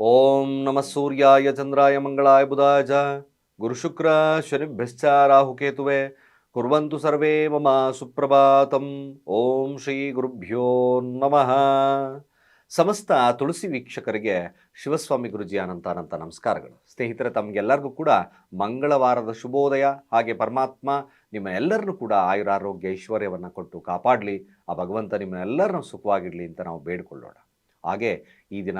ಓಂ ನಮಃ ಸೂರ್ಯಾಯ ಚಂದ್ರಾಯ ಮಂಗಳಾಯ ಬುಧಾಯ ಗುರುಶುಕ್ರ ಶನಿಭ್ಯಶ್ಚ ರಾಹುಕೇತುವೆ ಕುರ್ವಂತು ಸರ್ವೇ ಮಮ ಸುಪ್ರಭಾತಂ. ಓಂ ಶ್ರೀ ಗುರುಭ್ಯೋ ನಮಃ. ಸಮಸ್ತ ತುಳಸಿ ವೀಕ್ಷಕರಿಗೆ ಶಿವಸ್ವಾಮಿ ಗುರುಜಿ ಅನಂತ ಅನಂತ ನಮಸ್ಕಾರಗಳು. ಸ್ನೇಹಿತರೆ, ತಮಗೆಲ್ಲರಿಗೂ ಕೂಡ ಮಂಗಳವಾರದ ಶುಭೋದಯ ಹಾಗೆ ಪರಮಾತ್ಮ ನಿಮ್ಮ ಎಲ್ಲರನ್ನೂ ಕೂಡ ಆಯುರಾರೋಗ್ಯ ಐಶ್ವರ್ಯವನ್ನು ಕೊಟ್ಟು ಕಾಪಾಡಲಿ. ಆ ಭಗವಂತ ನಿಮ್ಮನ್ನೆಲ್ಲರನ್ನೂ ಸುಖವಾಗಿರಲಿ ಅಂತ ನಾವು ಬೇಡಿಕೊಳ್ಳೋಣ. ಹಾಗೆ ಈ ದಿನ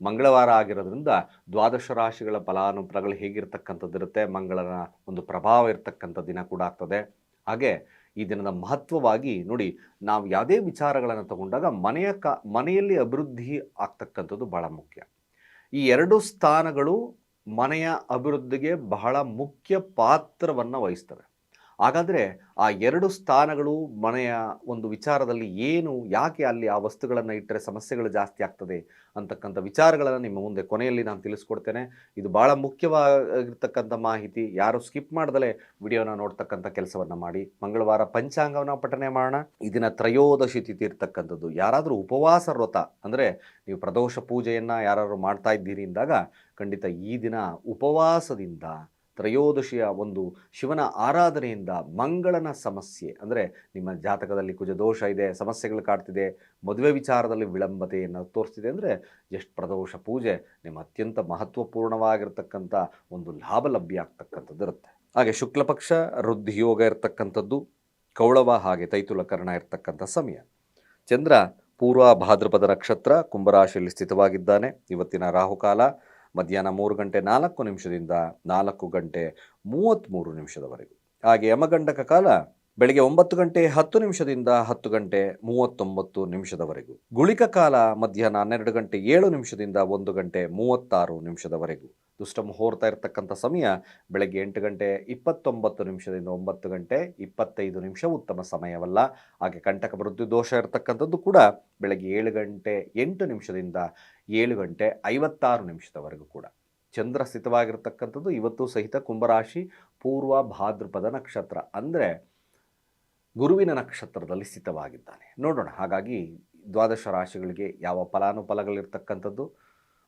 ಮಂಗಳವಾರ ಆಗಿರೋದ್ರಿಂದ ದ್ವಾದಶ ರಾಶಿಗಳ ಫಲಾನುಫಲಗಳು ಹೇಗಿರ್ತಕ್ಕಂಥದ್ದಿರುತ್ತೆ ಮಂಗಳನ ಒಂದು ಪ್ರಭಾವ ಇರತಕ್ಕಂಥ ದಿನ ಕೂಡ ಆಗ್ತದೆ. ಹಾಗೆ ಈ ದಿನದ ಮಹತ್ವವಾಗಿ ನೋಡಿ, ನಾವು ಯಾವುದೇ ವಿಚಾರಗಳನ್ನು ತಗೊಂಡಾಗ ಮನೆಯ ಕ, ಮನೆಯಲ್ಲಿ ಅಭಿವೃದ್ಧಿ ಆಗ್ತಕ್ಕಂಥದ್ದು ಬಹಳ ಮುಖ್ಯ. ಈ ಎರಡು ಸ್ಥಾನಗಳು ಮನೆಯ ಅಭಿವೃದ್ಧಿಗೆ ಬಹಳ ಮುಖ್ಯ ಪಾತ್ರವನ್ನು ವಹಿಸ್ತವೆ. ಹಾಗಾದರೆ ಆ ಎರಡು ಸ್ಥಾನಗಳು ಮನೆಯ ಒಂದು ವಿಚಾರದಲ್ಲಿ ಏನು, ಯಾಕೆ ಅಲ್ಲಿ ಆ ವಸ್ತುಗಳನ್ನು ಇಟ್ಟರೆ ಸಮಸ್ಯೆಗಳು ಜಾಸ್ತಿ ಆಗ್ತದೆ ಅಂತಕ್ಕಂಥ ವಿಚಾರಗಳನ್ನು ನಿಮ್ಮ ಮುಂದೆ ಕೊನೆಯಲ್ಲಿ ನಾನು ತಿಳಿಸ್ಕೊಡ್ತೇನೆ. ಇದು ಭಾಳ ಮುಖ್ಯವಾಗಿರ್ತಕ್ಕಂಥ ಮಾಹಿತಿ. ಯಾರು ಸ್ಕಿಪ್ ಮಾಡದಲೇ ವಿಡಿಯೋನ ನೋಡ್ತಕ್ಕಂಥ ಕೆಲಸವನ್ನು ಮಾಡಿ. ಮಂಗಳವಾರ ಪಂಚಾಂಗವನ್ನು ಪಠನೆ ಮಾಡೋಣ. ಇದನ್ನ ದಿನ ತ್ರಯೋದಶಿ ತಿಥಿ ಇರ್ತಕ್ಕಂಥದ್ದು. ಯಾರಾದರೂ ಉಪವಾಸ ವ್ರತ ಅಂದರೆ ನೀವು ಪ್ರದೋಷ ಪೂಜೆಯನ್ನು ಯಾರಾದರೂ ಮಾಡ್ತಾ ಇದ್ದೀರಿ ಅಂದಾಗ ಖಂಡಿತ ಈ ದಿನ ಉಪವಾಸದಿಂದ ತ್ರಯೋದಶಿಯ ಒಂದು ಶಿವನ ಆರಾಧನೆಯಿಂದ ಮಂಗಳನ ಸಮಸ್ಯೆ, ಅಂದರೆ ನಿಮ್ಮ ಜಾತಕದಲ್ಲಿ ಕುಜ ದೋಷ ಇದೆ, ಸಮಸ್ಯೆಗಳು ಕಾಡ್ತಿದೆ, ಮದುವೆ ವಿಚಾರದಲ್ಲಿ ವಿಳಂಬತೆಯನ್ನು ತೋರಿಸ್ತಿದೆ ಅಂದರೆ ಜಸ್ಟ್ ಪ್ರದೋಷ ಪೂಜೆ ನಿಮ್ಮ ಅತ್ಯಂತ ಮಹತ್ವಪೂರ್ಣವಾಗಿರ್ತಕ್ಕಂಥ ಒಂದು ಲಾಭ ಲಭ್ಯ ಆಗ್ತಕ್ಕಂಥದ್ದು ಇರುತ್ತೆ. ಹಾಗೆ ಶುಕ್ಲಪಕ್ಷ, ವೃದ್ಧಿಯೋಗ ಇರತಕ್ಕಂಥದ್ದು, ಕೌಳವ ಹಾಗೆ ತೈತುಲಕರಣ ಇರತಕ್ಕಂಥ ಸಮಯ. ಚಂದ್ರ ಪೂರ್ವ ಭಾದ್ರಪದ ನಕ್ಷತ್ರ ಕುಂಭರಾಶಿಯಲ್ಲಿ ಸ್ಥಿತವಾಗಿದ್ದಾನೆ. ಇವತ್ತಿನ ರಾಹುಕಾಲ ಮಧ್ಯಾಹ್ನ ಮೂರು ಗಂಟೆ ನಾಲ್ಕು ನಿಮಿಷದಿಂದ ನಾಲ್ಕು ಗಂಟೆ ಮೂವತ್ತ್ಮೂರು ನಿಮಿಷದವರೆಗೂ. ಹಾಗೆ ಯಮಗಂಡಕ ಕಾಲ ಬೆಳಗ್ಗೆ ಒಂಬತ್ತು ಗಂಟೆ ಹತ್ತು ನಿಮಿಷದಿಂದ ಹತ್ತು ಗಂಟೆ ಮೂವತ್ತೊಂಬತ್ತು ನಿಮಿಷದವರೆಗೂ. ಗುಳಿಕ ಕಾಲ ಮಧ್ಯಾಹ್ನ ಹನ್ನೆರಡು ಗಂಟೆ ಏಳು ನಿಮಿಷದಿಂದ ಒಂದು ಗಂಟೆ ಮೂವತ್ತಾರು ನಿಮಿಷದವರೆಗೂ. ದುಷ್ಟ ಮುಹೂರ್ತ ಇರತಕ್ಕಂಥ ಸಮಯ ಬೆಳಗ್ಗೆ ಎಂಟು ಗಂಟೆ ಇಪ್ಪತ್ತೊಂಬತ್ತು ನಿಮಿಷದಿಂದ ಒಂಬತ್ತು ಗಂಟೆ ಇಪ್ಪತ್ತೈದು ನಿಮಿಷ ಉತ್ತಮ ಸಮಯವಲ್ಲ. ಹಾಗೆ ಕಂಟಕ ವೃದ್ಧಿ ದೋಷ ಇರತಕ್ಕಂಥದ್ದು ಕೂಡ ಬೆಳಗ್ಗೆ ಏಳು ಗಂಟೆ ಎಂಟು ನಿಮಿಷದಿಂದ ಏಳು ಗಂಟೆ ಐವತ್ತಾರು ನಿಮಿಷದವರೆಗೂ ಕೂಡ. ಚಂದ್ರ ಸ್ಥಿತವಾಗಿರ್ತಕ್ಕಂಥದ್ದು ಇವತ್ತು ಸಹಿತ ಕುಂಭರಾಶಿ, ಪೂರ್ವ ಭಾದ್ರಪದ ನಕ್ಷತ್ರ ಅಂದರೆ ಗುರುವಿನ ನಕ್ಷತ್ರದಲ್ಲಿ ಸ್ಥಿತವಾಗಿದ್ದಾನೆ. ನೋಡೋಣ, ಹಾಗಾಗಿ ದ್ವಾದಶ ರಾಶಿಗಳಿಗೆ ಯಾವ ಫಲಾನುಫಲಗಳಿರ್ತಕ್ಕಂಥದ್ದು?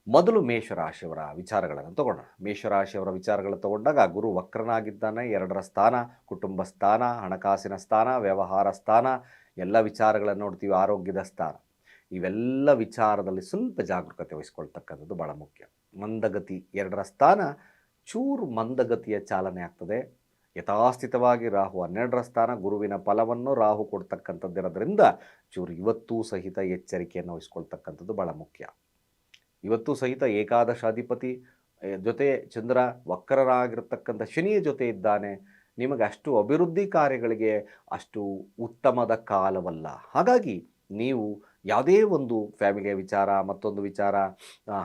ಮೊದಲು ಮೇಷರಾಶಿಯವರ ವಿಚಾರಗಳನ್ನು ತಗೊಳ್ಳೋಣ ಮೇಷರಾಶಿಯವರ ವಿಚಾರಗಳನ್ನು ತಗೊಂಡಾಗ ಗುರು ವಕ್ರನಾಗಿದ್ದಾನೆ, ಎರಡರ ಸ್ಥಾನ, ಕುಟುಂಬ ಸ್ಥಾನ, ಹಣಕಾಸಿನ ಸ್ಥಾನ, ವ್ಯವಹಾರ ಸ್ಥಾನ, ಎಲ್ಲ ವಿಚಾರಗಳನ್ನು ನೋಡ್ತೀವಿ, ಆರೋಗ್ಯದ ಸ್ಥಾನ. ಇವೆಲ್ಲ ವಿಚಾರದಲ್ಲಿ ಸ್ವಲ್ಪ ಜಾಗರೂಕತೆ ವಹಿಸ್ಕೊಳ್ತಕ್ಕಂಥದ್ದು ಭಾಳ ಮುಖ್ಯ. ಮಂದಗತಿ ಎರಡರ ಸ್ಥಾನ, ಚೂರು ಮಂದಗತಿಯ ಚಾಲನೆ ಆಗ್ತದೆ. ಯಥಾಸ್ಥಿತವಾಗಿ ರಾಹು ಹನ್ನೆರಡರ ಸ್ಥಾನ, ಗುರುವಿನ ಫಲವನ್ನು ರಾಹು ಕೊಡ್ತಕ್ಕಂಥದ್ದಿರೋದ್ರಿಂದ ಚೂರು ಇವತ್ತೂ ಸಹಿತ ಎಚ್ಚರಿಕೆಯನ್ನು ವಹಿಸ್ಕೊಳ್ತಕ್ಕಂಥದ್ದು ಭಾಳ ಮುಖ್ಯ. ಇವತ್ತು ಸಹಿತ ಏಕಾದಶಾಧಿಪತಿ ಜೊತೆ ಚಂದ್ರ ವಕ್ರರಾಗಿರ್ತಕ್ಕಂಥ ಶನಿಯ ಜೊತೆ ಇದ್ದಾನೆ. ನಿಮಗೆ ಅಷ್ಟು ಅಭಿವೃದ್ಧಿ ಕಾರ್ಯಗಳಿಗೆ ಅಷ್ಟು ಉತ್ತಮದ ಕಾಲವಲ್ಲ. ಹಾಗಾಗಿ ನೀವು ಯಾವುದೇ ಒಂದು ಫ್ಯಾಮಿಲಿಯ ವಿಚಾರ, ಮತ್ತೊಂದು ವಿಚಾರ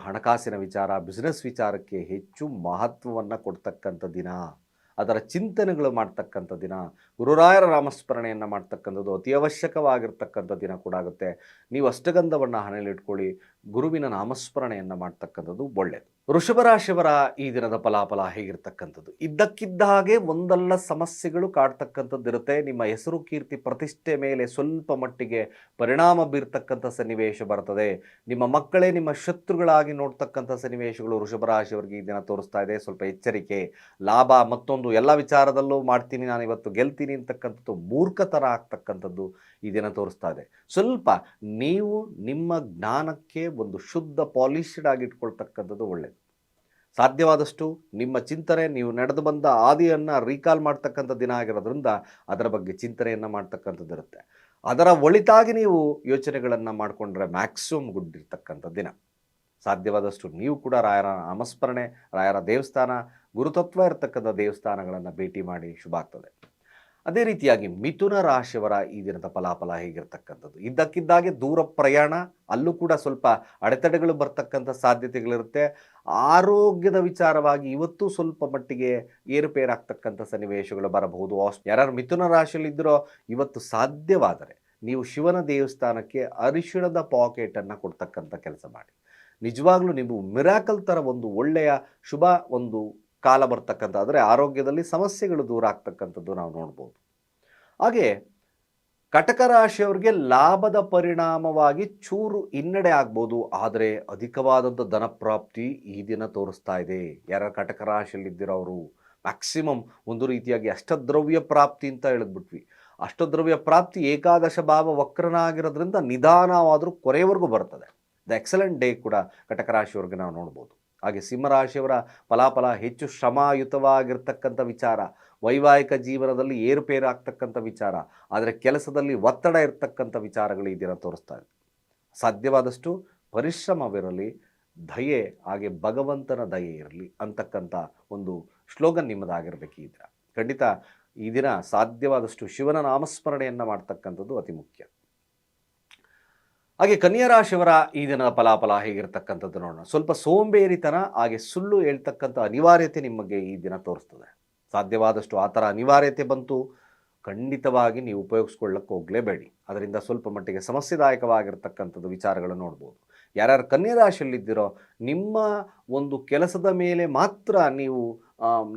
ಹಣಕಾಸಿನ ವಿಚಾರ, ಬಿಸ್ನೆಸ್ ವಿಚಾರಕ್ಕೆ ಹೆಚ್ಚು ಮಹತ್ವವನ್ನು ಕೊಡ್ತಕ್ಕಂಥ ದಿನ, ಅದರ ಚಿಂತನೆಗಳು ಮಾಡ್ತಕ್ಕಂಥ ದಿನ, ಗುರುರಾಯರ ನಾಮಸ್ಮರಣೆಯನ್ನು ಮಾಡ್ತಕ್ಕಂಥದ್ದು ಅತಿ ಅವಶ್ಯಕವಾಗಿರ್ತಕ್ಕಂಥ ದಿನ ಕೂಡ ಆಗುತ್ತೆ. ನೀವು ಅಷ್ಟಗಂಧವನ್ನು ಹಣೆಯಲ್ಲಿಟ್ಕೊಳ್ಳಿ ಗುರುವಿನ ನಾಮಸ್ಮರಣೆಯನ್ನು ಮಾಡ್ತಕ್ಕಂಥದ್ದು ಒಳ್ಳೆಯದು ವೃಷಭ ರಾಶಿಯವರ ಈ ದಿನದ ಫಲಾಫಲ ಹೇಗಿರ್ತಕ್ಕಂಥದ್ದು? ಇದ್ದಕ್ಕಿದ್ದ ಹಾಗೆ ಒಂದಲ್ಲ ಸಮಸ್ಯೆಗಳು ಕಾಡ್ತಕ್ಕಂಥದ್ದು ಇರುತ್ತೆ ನಿಮ್ಮ ಹೆಸರು ಕೀರ್ತಿ ಪ್ರತಿಷ್ಠೆ ಮೇಲೆ ಸ್ವಲ್ಪ ಮಟ್ಟಿಗೆ ಪರಿಣಾಮ ಬೀರ್ತಕ್ಕಂಥ ಸನ್ನಿವೇಶ ಬರ್ತದೆ. ನಿಮ್ಮ ಮಕ್ಕಳೇ ನಿಮ್ಮ ಶತ್ರುಗಳಾಗಿ ನೋಡ್ತಕ್ಕಂಥ ಸನ್ನಿವೇಶಗಳು ವೃಷಭರಾಶಿಯವರಿಗೆ ಈ ದಿನ ತೋರಿಸ್ತಾ ಇದೆ. ಸ್ವಲ್ಪ ಎಚ್ಚರಿಕೆ, ಲಾಭ, ಮತ್ತೊಂದು ಎಲ್ಲ ವಿಚಾರದಲ್ಲೂ ಮಾಡ್ತೀನಿ, ನಾನು ಇವತ್ತು ಗೆಲ್ತೀನಿ ಅಂತಕ್ಕಂಥದ್ದು ಮೂರ್ಖತರ ಆಗ್ತಕ್ಕಂಥದ್ದು ಈ ದಿನ ತೋರಿಸ್ತಾ ಇದೆ. ಸ್ವಲ್ಪ ನೀವು ನಿಮ್ಮ ಜ್ಞಾನಕ್ಕೆ ಒಂದು ಶುದ್ಧ ಪಾಲಿಶ್ಡ್ ಆಗಿ ಇಟ್ಕೊಳ್ತಕ್ಕಂಥದ್ದು ಒಳ್ಳೆಯದು ಸಾಧ್ಯವಾದಷ್ಟು ನಿಮ್ಮ ಚಿಂತನೆ ನೀವು ನಡೆದು ಬಂದ ಆದಿಯನ್ನು ರೀಕಾಲ್ ಮಾಡ್ತಕ್ಕಂಥ ದಿನ ಆಗಿರೋದ್ರಿಂದ ಅದರ ಬಗ್ಗೆ ಚಿಂತನೆಯನ್ನು ಮಾಡ್ತಕ್ಕಂಥದ್ದಿರುತ್ತೆ ಅದರ ಒಳಿತಾಗಿ ನೀವು ಯೋಚನೆಗಳನ್ನು ಮಾಡಿಕೊಂಡ್ರೆ ಮ್ಯಾಕ್ಸಿಮಮ್ ಗುಡ್ ಇರ್ತಕ್ಕಂಥ ದಿನ. ಸಾಧ್ಯವಾದಷ್ಟು ನೀವು ಕೂಡ ರಾಯರ ನಾಮಸ್ಮರಣೆ, ರಾಯರ ದೇವಸ್ಥಾನ, ಗುರುತತ್ವ ಇರತಕ್ಕಂಥ ದೇವಸ್ಥಾನಗಳನ್ನು ಭೇಟಿ ಮಾಡಿ ಶುಭ ಆಗ್ತದೆ. ಅದೇ ರೀತಿಯಾಗಿ ಮಿಥುನ ರಾಶಿಯವರ ಈ ದಿನದ ಫಲಾಫಲ ಹೇಗಿರ್ತಕ್ಕಂಥದ್ದು? ಇದ್ದಕ್ಕಿದ್ದಾಗೆ ದೂರ ಪ್ರಯಾಣ ಅಲ್ಲೂ ಕೂಡ ಸ್ವಲ್ಪ ಅಡೆತಡೆಗಳು ಬರ್ತಕ್ಕಂಥ ಸಾಧ್ಯತೆಗಳಿರುತ್ತೆ. ಆರೋಗ್ಯದ ವಿಚಾರವಾಗಿ ಇವತ್ತು ಸ್ವಲ್ಪ ಮಟ್ಟಿಗೆ ಏರುಪೇರಾಗ್ತಕ್ಕಂಥ ಸನ್ನಿವೇಶಗಳು ಬರಬಹುದು. ಯಾರು ಮಿಥುನ ರಾಶಿಯಲ್ಲಿದ್ದರೋ ಇವತ್ತು ಸಾಧ್ಯವಾದರೆ ನೀವು ಶಿವನ ದೇವಸ್ಥಾನಕ್ಕೆ ಅರಿಶಿಣದ ಪಾಕೆಟನ್ನು ಕೊಡ್ತಕ್ಕಂಥ ಕೆಲಸ ಮಾಡಿ. ನಿಜವಾಗ್ಲೂ ನೀವು ಮಿರಾಕಲ್ ಥರ ಒಂದು ಒಳ್ಳೆಯ ಶುಭ ಒಂದು ಕಾಲ ಬರ್ತಕ್ಕಂಥ, ಆದರೆ ಆರೋಗ್ಯದಲ್ಲಿ ಸಮಸ್ಯೆಗಳು ದೂರ ಆಗ್ತಕ್ಕಂಥದ್ದು ನಾವು ನೋಡ್ಬೋದು. ಹಾಗೆ ಕಟಕ ರಾಶಿಯವರಿಗೆ ಲಾಭದ ಪರಿಣಾಮವಾಗಿ ಚೂರು ಹಿನ್ನಡೆ ಆಗ್ಬೋದು, ಆದರೆ ಅಧಿಕವಾದಂಥ ಧನಪ್ರಾಪ್ತಿ ಈ ದಿನ ತೋರಿಸ್ತಾ ಇದೆ. ಯಾರ ಕಟಕ ರಾಶಿಯಲ್ಲಿದ್ದಿರೋರು ಮ್ಯಾಕ್ಸಿಮಮ್ ಒಂದು ರೀತಿಯಾಗಿ ಅಷ್ಟದ್ರವ್ಯ ಪ್ರಾಪ್ತಿ ಅಂತ ಹೇಳಿದ್ಬಿಟ್ವಿ. ಅಷ್ಟದ್ರವ್ಯ ಪ್ರಾಪ್ತಿ ಏಕಾದಶ ಭಾವ ವಕ್ರನಾಗಿರೋದ್ರಿಂದ ನಿಧಾನವಾದರೂ ಕೊನೆಯವರೆಗೂ ಬರ್ತದೆ. ದ ಎಕ್ಸಲೆಂಟ್ ಡೇ ಕೂಡ ಕಟಕ ರಾಶಿಯವ್ರಿಗೆ ನಾವು ನೋಡ್ಬೋದು. ಹಾಗೆ ಸಿಂಹರಾಶಿಯವರ ಫಲಾಫಲ ಹೆಚ್ಚು ಶ್ರಮಯುತವಾಗಿರ್ತಕ್ಕಂಥ ವಿಚಾರ. ವೈವಾಹಿಕ ಜೀವನದಲ್ಲಿ ಏರುಪೇರು ಆಗ್ತಕ್ಕಂಥ ವಿಚಾರ, ಆದರೆ ಕೆಲಸದಲ್ಲಿ ಒತ್ತಡ ಇರತಕ್ಕಂಥ ವಿಚಾರಗಳು ಈ ದಿನ ತೋರಿಸ್ತಾ ಇದೆ. ಸಾಧ್ಯವಾದಷ್ಟು ಪರಿಶ್ರಮವಿರಲಿ, ದಯೆ, ಹಾಗೆ ಭಗವಂತನ ದಯೆ ಇರಲಿ ಅಂತಕ್ಕಂಥ ಒಂದು ಶ್ಲೋಗನ್ ನಿಮ್ಮದಾಗಿರಬೇಕು ಈ ದಿನ. ಖಂಡಿತ ಈ ದಿನ ಸಾಧ್ಯವಾದಷ್ಟು ಶಿವನ ನಾಮಸ್ಮರಣೆಯನ್ನು ಮಾಡ್ತಕ್ಕಂಥದ್ದು ಅತಿ ಮುಖ್ಯ. ಹಾಗೆ ಕನ್ಯಾ ರಾಶಿಯವರ ಈ ದಿನದ ಫಲಾಫಲ ಹೇಗಿರ್ತಕ್ಕಂಥದ್ದು ನೋಡೋಣ. ಸ್ವಲ್ಪ ಸೋಂಬೇರಿತನ, ಹಾಗೆ ಸುಳ್ಳು ಹೇಳ್ತಕ್ಕಂಥ ಅನಿವಾರ್ಯತೆ ನಿಮಗೆ ಈ ದಿನ ತೋರಿಸ್ತದೆ. ಸಾಧ್ಯವಾದಷ್ಟು ಆ ಥರ ಅನಿವಾರ್ಯತೆ ಬಂತು, ಖಂಡಿತವಾಗಿ ನೀವು ಉಪಯೋಗಿಸ್ಕೊಳ್ಳಕ್ಕೆ ಹೋಗಲೇಬೇಡಿ. ಅದರಿಂದ ಸ್ವಲ್ಪ ಮಟ್ಟಿಗೆ ಸಮಸ್ಯೆದಾಯಕವಾಗಿರ್ತಕ್ಕಂಥದ್ದು ವಿಚಾರಗಳನ್ನು ನೋಡ್ಬೋದು. ಯಾರ್ಯಾರು ಕನ್ಯಾ ರಾಶಿಯಲ್ಲಿದ್ದೀರೋ ನಿಮ್ಮ ಒಂದು ಕೆಲಸದ ಮೇಲೆ ಮಾತ್ರ ನೀವು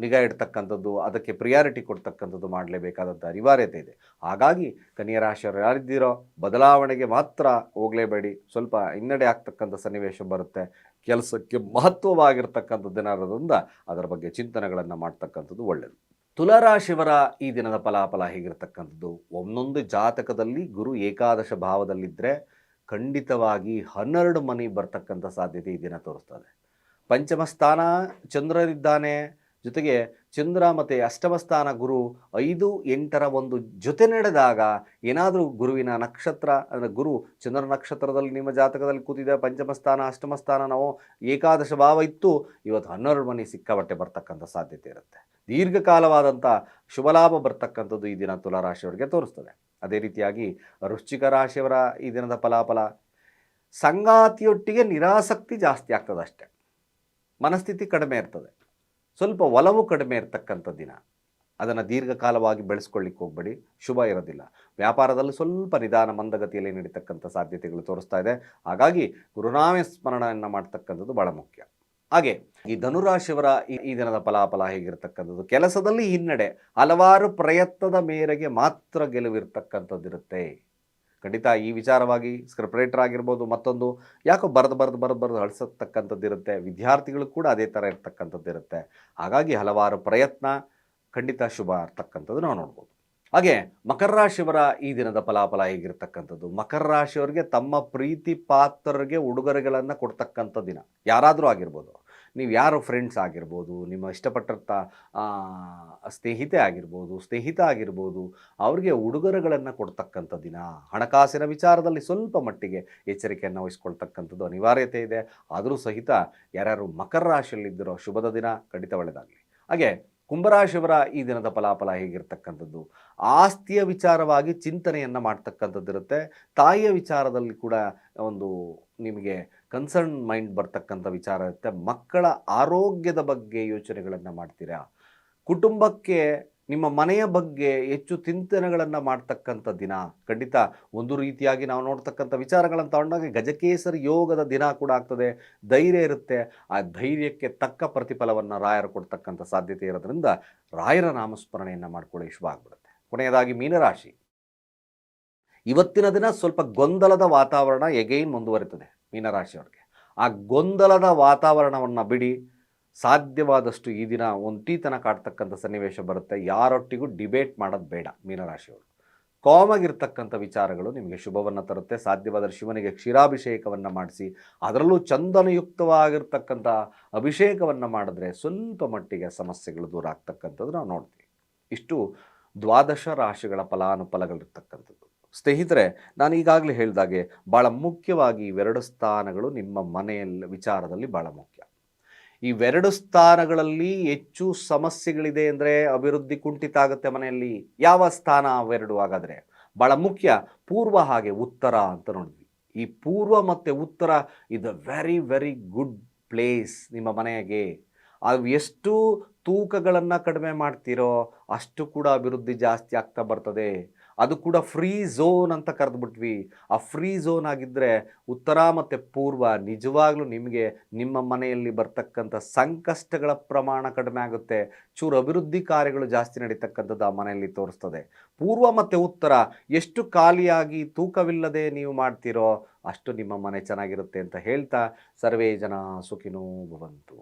ನಿಗಾ ಇಡ್ತಕ್ಕಂಥದ್ದು, ಅದಕ್ಕೆ ಪ್ರಿಯಾರಿಟಿ ಕೊಡ್ತಕ್ಕಂಥದ್ದು ಮಾಡಲೇಬೇಕಾದಂಥ ಅನಿವಾರ್ಯತೆ ಇದೆ. ಹಾಗಾಗಿ ಕನ್ಯಾ ರಾಶಿಯವರು ಯಾರಿದ್ದೀರೋ, ಬದಲಾವಣೆಗೆ ಮಾತ್ರ ಹೋಗಲೇಬೇಡಿ. ಸ್ವಲ್ಪ ಹಿನ್ನಡೆ ಆಗ್ತಕ್ಕಂಥ ಸನ್ನಿವೇಶ ಬರುತ್ತೆ. ಕೆಲಸಕ್ಕೆ ಮಹತ್ವವಾಗಿರ್ತಕ್ಕಂಥದ್ದು ಏನಾರೋದ್ರಿಂದ ಅದರ ಬಗ್ಗೆ ಚಿಂತನೆಗಳನ್ನು ಮಾಡ್ತಕ್ಕಂಥದ್ದು ಒಳ್ಳೆಯದು ತುಲಾರಾಶಿವರ ಈ ದಿನದ ಫಲಾಫಲ ಹೇಗಿರ್ತಕ್ಕಂಥದ್ದು? ಒಂದೊಂದು ಜಾತಕದಲ್ಲಿ ಗುರು ಏಕಾದಶ ಭಾವದಲ್ಲಿದ್ದರೆ ಖಂಡಿತವಾಗಿ ಹನ್ನೆರಡು ಮನೆ ಬರ್ತಕ್ಕಂಥ ಸಾಧ್ಯತೆ ಈ ದಿನ ತೋರಿಸ್ತದೆ. ಪಂಚಮ ಸ್ಥಾನ ಚಂದ್ರನಿದ್ದಾನೆ ಜೊತೆಗೆ ಚಂದ್ರ ಮತ್ತು ಅಷ್ಟಮಸ್ಥಾನ ಗುರು ಐದು ಎಂಟರ ಒಂದು ಜೊತೆ ನಡೆದಾಗ ಏನಾದರೂ ಗುರುವಿನ ನಕ್ಷತ್ರ, ಅಂದರೆ ಗುರು ಚಂದ್ರ ನಕ್ಷತ್ರದಲ್ಲಿ ನಿಮ್ಮ ಜಾತಕದಲ್ಲಿ ಕೂತಿದೆ ಪಂಚಮಸ್ಥಾನ ಅಷ್ಟಮಸ್ಥಾನ ಅಷ್ಟಮ ಸ್ಥಾನ, ನಾವು ಏಕಾದಶ ಭಾವ ಇತ್ತು, ಇವತ್ತು ಹನ್ನೆರಡು ಮನೆ ಸಿಕ್ಕಾಬಟ್ಟೆ ಬರ್ತಕ್ಕಂಥ ಸಾಧ್ಯತೆ ಇರುತ್ತೆ. ದೀರ್ಘಕಾಲವಾದಂಥ ಶುಭಲಾಭ ಬರ್ತಕ್ಕಂಥದ್ದು ಈ ದಿನ ತುಲಾರಾಶಿಯವರಿಗೆ ತೋರಿಸ್ತದೆ. ಅದೇ ರೀತಿಯಾಗಿ ವೃಶ್ಚಿಕ ರಾಶಿಯವರ ಈ ದಿನದ ಫಲಾಫಲ, ಸಂಗಾತಿಯೊಟ್ಟಿಗೆ ನಿರಾಸಕ್ತಿ ಜಾಸ್ತಿ ಆಗ್ತದೆ ಅಷ್ಟೆ ಮನಸ್ಥಿತಿ ಕಡಿಮೆ ಇರ್ತದೆ. ಸ್ವಲ್ಪ ಒಲವು ಕಡಿಮೆ ಇರತಕ್ಕಂಥ ದಿನ. ಅದನ್ನು ದೀರ್ಘಕಾಲವಾಗಿ ಬೆಳೆಸ್ಕೊಳ್ಳಿಕ್ಕೆ ಹೋಗಬೇಡಿ. ಶುಭ ಇರೋದಿಲ್ಲ. ವ್ಯಾಪಾರದಲ್ಲಿ ಸ್ವಲ್ಪ ನಿಧಾನ ಮಂದಗತಿಯಲ್ಲಿ ನಡೀತಕ್ಕಂಥ ಸಾಧ್ಯತೆಗಳು ತೋರಿಸ್ತಾ ಇದೆ. ಹಾಗಾಗಿ ಗುರುನಾಮ ಸ್ಮರಣೆಯನ್ನು ಮಾಡ್ತಕ್ಕಂಥದ್ದು ಭಾಳ ಮುಖ್ಯ. ಹಾಗೆ ಈ ಧನುರಾಶಿಯವರ ಈ ದಿನದ ಫಲಾಫಲ ಹೇಗಿರ್ತಕ್ಕಂಥದ್ದು? ಕೆಲಸದಲ್ಲಿ ಹಿನ್ನಡೆ, ಹಲವಾರು ಪ್ರಯತ್ನದ ಮೇರೆಗೆ ಮಾತ್ರ ಗೆಲುವಿರ್ತಕ್ಕಂಥದ್ದಿರುತ್ತೆ. ಖಂಡಿತ ಈ ವಿಚಾರವಾಗಿ ಸ್ಕ್ರಿಪ್ಟ್ ರೈಟರ್ ಆಗಿರ್ಬೋದು ಮತ್ತೊಂದು, ಯಾಕೋ ಬರೆದು ಬರೆದು ಬರೆದು ಬರೆದು ಹಳಿಸತಕ್ಕಂಥದ್ದಿರುತ್ತೆ ವಿದ್ಯಾರ್ಥಿಗಳು ಕೂಡ ಅದೇ ಥರ ಇರ್ತಕ್ಕಂಥದ್ದು ಇರುತ್ತೆ ಹಾಗಾಗಿ ಹಲವಾರು ಪ್ರಯತ್ನ, ಖಂಡಿತ ಶುಭ ಇರ್ತಕ್ಕಂಥದ್ದು ನಾವು ನೋಡ್ಬೋದು. ಹಾಗೆ, ಮಕರ ರಾಶಿಯವರ ಈ ದಿನದ ಫಲಾಫಲ ಹೇಗಿರ್ತಕ್ಕಂಥದ್ದು? ಮಕರ ರಾಶಿಯವರಿಗೆ ತಮ್ಮ ಪ್ರೀತಿ ಪಾತ್ರರಿಗೆ ಉಡುಗೊರೆಗಳನ್ನು ಕೊಡ್ತಕ್ಕಂಥ ದಿನ. ಯಾರಾದರೂ ಆಗಿರ್ಬೋದು. ನೀವು ಯಾರು ಫ್ರೆಂಡ್ಸ್ ಆಗಿರ್ಬೋದು, ನಿಮ್ಮ ಇಷ್ಟಪಟ್ಟಂಥ ಸ್ನೇಹಿತೆ ಆಗಿರ್ಬೋದು, ಸ್ನೇಹಿತ ಆಗಿರ್ಬೋದು, ಅವ್ರಿಗೆ ಉಡುಗೊರೆಗಳನ್ನು ಕೊಡ್ತಕ್ಕಂಥ ದಿನ. ಹಣಕಾಸಿನ ವಿಚಾರದಲ್ಲಿ ಸ್ವಲ್ಪ ಮಟ್ಟಿಗೆ ಎಚ್ಚರಿಕೆಯನ್ನು ವಹಿಸ್ಕೊಳ್ತಕ್ಕಂಥದ್ದು ಅನಿವಾರ್ಯತೆ ಇದೆ. ಆದರೂ ಸಹಿತ ಯಾರ್ಯಾರು ಮಕರ ರಾಶಿಯಲ್ಲಿದ್ದರೋ, ಶುಭದ ದಿನ ಖಂಡಿತ ಒಳ್ಳೆಯದಾಗಲಿ ಹಾಗೆ ಕುಂಭರಾಶಿಯವರ ಈ ದಿನದ ಫಲಾಫಲ ಹೇಗಿರ್ತಕ್ಕಂಥದ್ದು? ಆಸ್ತಿಯ ವಿಚಾರವಾಗಿ ಚಿಂತನೆಯನ್ನು ಮಾಡ್ತಕ್ಕಂಥದ್ದಿರುತ್ತೆ ತಾಯಿಯ ವಿಚಾರದಲ್ಲಿ ಕೂಡ ಒಂದು ನಿಮಗೆ ಕನ್ಸರ್ನ್ ಮೈಂಡ್ ಬರ್ತಕ್ಕಂಥ ವಿಚಾರ ಇರುತ್ತೆ. ಮಕ್ಕಳ ಆರೋಗ್ಯದ ಬಗ್ಗೆ ಯೋಚನೆಗಳನ್ನು ಮಾಡ್ತೀರಾ? ಕುಟುಂಬಕ್ಕೆ ನಿಮ್ಮ ಮನೆಯ ಬಗ್ಗೆ ಹೆಚ್ಚು ಚಿಂತನೆಗಳನ್ನು ಮಾಡ್ತಕ್ಕಂಥ ದಿನ. ಖಂಡಿತ ಒಂದು ರೀತಿಯಾಗಿ ನಾವು ನೋಡ್ತಕ್ಕಂಥ ವಿಚಾರಗಳನ್ನು ತಗೊಂಡಾಗ ಗಜಕೇಸರಿ ಯೋಗದ ದಿನ ಕೂಡ ಆಗ್ತದೆ. ಧೈರ್ಯ ಇರುತ್ತೆ. ಆ ಧೈರ್ಯಕ್ಕೆ ತಕ್ಕ ಪ್ರತಿಫಲವನ್ನು ರಾಯರು ಕೊಡ್ತಕ್ಕಂಥ ಸಾಧ್ಯತೆ ಇರೋದ್ರಿಂದ ರಾಯರ ನಾಮಸ್ಮರಣೆಯನ್ನು ಮಾಡಿಕೊಳ್ಳಿ ಶುಭ ಆಗ್ಬಿಡುತ್ತೆ. ಕೊನೆಯದಾಗಿ ಮೀನರಾಶಿ. ಇವತ್ತಿನ ದಿನ ಸ್ವಲ್ಪ ಗೊಂದಲದ ವಾತಾವರಣ ಎಗೈನ್ ಮುಂದುವರಿತದೆ ಮೀನರಾಶಿಯವ್ರಿಗೆ. ಆ ಗೊಂದಲದ ವಾತಾವರಣವನ್ನು ಬಿಡಿ. ಸಾಧ್ಯವಾದಷ್ಟು ಈ ದಿನ ಒಂಟಿತನ ಕಾಡ್ತಕ್ಕಂಥ ಸನ್ನಿವೇಶ ಬರುತ್ತೆ. ಯಾರೊಟ್ಟಿಗೂ ಡಿಬೇಟ್ ಮಾಡೋದು ಬೇಡ ಮೀನರಾಶಿಯವರು. ಕಾಮಾಗಿರ್ತಕ್ಕಂಥ ವಿಚಾರಗಳು ನಿಮಗೆ ಶುಭವನ್ನು ತರುತ್ತೆ. ಸಾಧ್ಯವಾದರೆ ಶಿವನಿಗೆ ಕ್ಷೀರಾಭಿಷೇಕವನ್ನು ಮಾಡಿಸಿ, ಅದರಲ್ಲೂ ಚಂದನಯುಕ್ತವಾಗಿರ್ತಕ್ಕಂಥ ಅಭಿಷೇಕವನ್ನು ಮಾಡಿದ್ರೆ ಸ್ವಲ್ಪ ಮಟ್ಟಿಗೆ ಸಮಸ್ಯೆಗಳು ದೂರ ಆಗ್ತಕ್ಕಂಥದ್ದು ನಾವು ನೋಡ್ತೀವಿ. ಇಷ್ಟು ದ್ವಾದಶ ರಾಶಿಗಳ ಫಲಾನುಫಲಗಳಿರ್ತಕ್ಕಂಥದ್ದು. ಸ್ನೇಹಿತರೆ, ನಾನು ಈಗಾಗಲೇ ಹೇಳಿದಾಗೆ ಭಾಳ ಮುಖ್ಯವಾಗಿ ಇವೆರಡು ಸ್ಥಾನಗಳು ನಿಮ್ಮ ಮನೆಯಲ್ಲಿ ವಿಚಾರದಲ್ಲಿ ಭಾಳ ಮುಖ್ಯ. ಇವೆರಡು ಸ್ಥಾನಗಳಲ್ಲಿ ಹೆಚ್ಚು ಸಮಸ್ಯೆಗಳಿದೆ ಅಂದರೆ ಅಭಿವೃದ್ಧಿ ಕುಂಠಿತ ಆಗುತ್ತೆ ಮನೆಯಲ್ಲಿ. ಯಾವ ಸ್ಥಾನ ಅವೆರಡು ಹಾಗಾದರೆ? ಭಾಳ ಮುಖ್ಯ, ಪೂರ್ವ ಹಾಗೆ ಉತ್ತರ ಅಂತ ನೋಡಿದ್ವಿ. ಈ ಪೂರ್ವ ಮತ್ತು ಉತ್ತರ ಇದು ವೆರಿ ವೆರಿ ಗುಡ್ ಪ್ಲೇಸ್ ನಿಮ್ಮ ಮನೆಗೆ. ಅದು ಎಷ್ಟು ತೂಕಗಳನ್ನು ಕಡಿಮೆ ಮಾಡ್ತೀರೋ ಅಷ್ಟು ಕೂಡ ಅಭಿವೃದ್ಧಿ ಜಾಸ್ತಿ ಆಗ್ತಾ ಬರ್ತದೆ. ಅದು ಕೂಡ ಫ್ರೀ ಝೋನ್ ಅಂತ ಕರೆದ್ಬಿಟ್ವಿ. ಆ ಫ್ರೀ ಝೋನ್ ಆಗಿದ್ದರೆ ಉತ್ತರ ಮತ್ತು ಪೂರ್ವ ನಿಜವಾಗ್ಲೂ ನಿಮಗೆ ನಿಮ್ಮ ಮನೆಯಲ್ಲಿ ಬರ್ತಕ್ಕಂಥ ಸಂಕಷ್ಟಗಳ ಪ್ರಮಾಣ ಕಡಿಮೆ ಆಗುತ್ತೆ. ಚೂರು ಅಭಿವೃದ್ಧಿ ಕಾರ್ಯಗಳು ಜಾಸ್ತಿ ನಡೀತಕ್ಕಂಥದ್ದು ಆ ಮನೆಯಲ್ಲಿ ತೋರಿಸ್ತದೆ. ಪೂರ್ವ ಮತ್ತು ಉತ್ತರ, ಎಷ್ಟು ಖಾಲಿಯಾಗಿ ತೂಕವಿಲ್ಲದೆ ನೀವು ಮಾಡ್ತೀರೋ ಅಷ್ಟು ನಿಮ್ಮ ಮನೆ ಚೆನ್ನಾಗಿರುತ್ತೆ ಅಂತ ಹೇಳ್ತಾ ಸರ್ವೇ ಜನ ಸುಖಿನೂ ಭವಂತು.